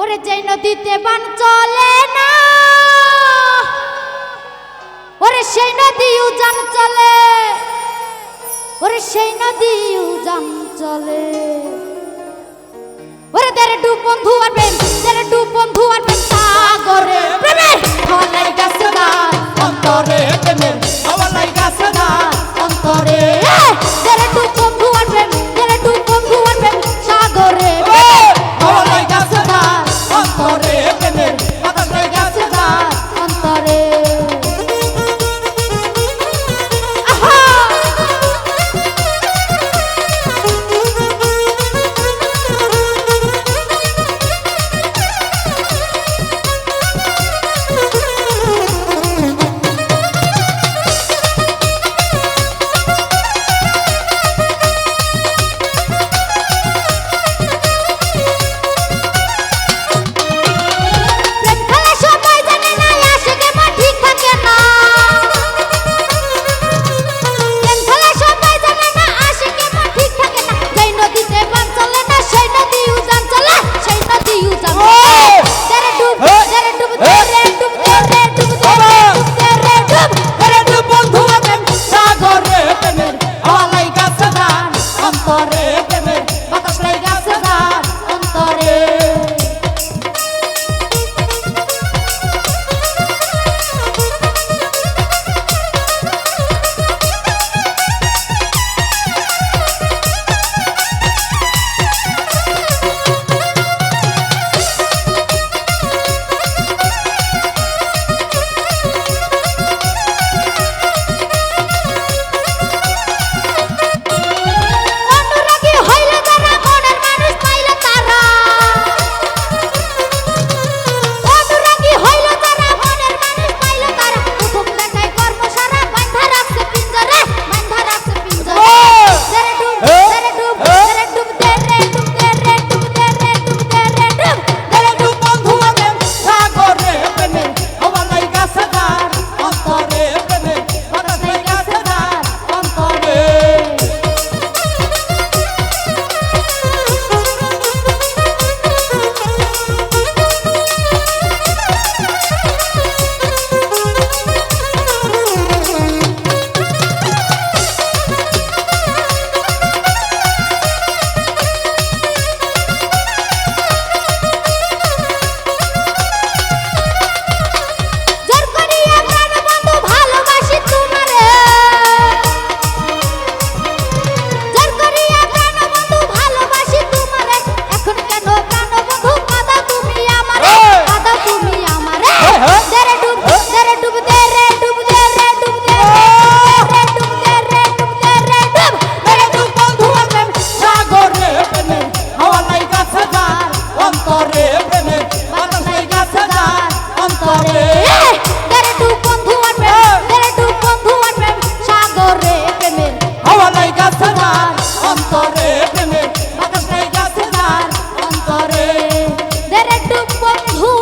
ওরে যে নদীতে বান চলে না, ওরে সেই নদী উজান চলে, ওরে সেই নদী উজান চলে। ওরে দেরে ডুব বন্ধু আর বেন দেরে ডুব বন্ধু আর বেন সাগরে প্রেমে হলাই গাছ না, অন্তরে প্রেমের হলাই গাছ না, অন্তরে বন্ধু সাগরে আমার লাইকা সদা অন্তরে বন্ধু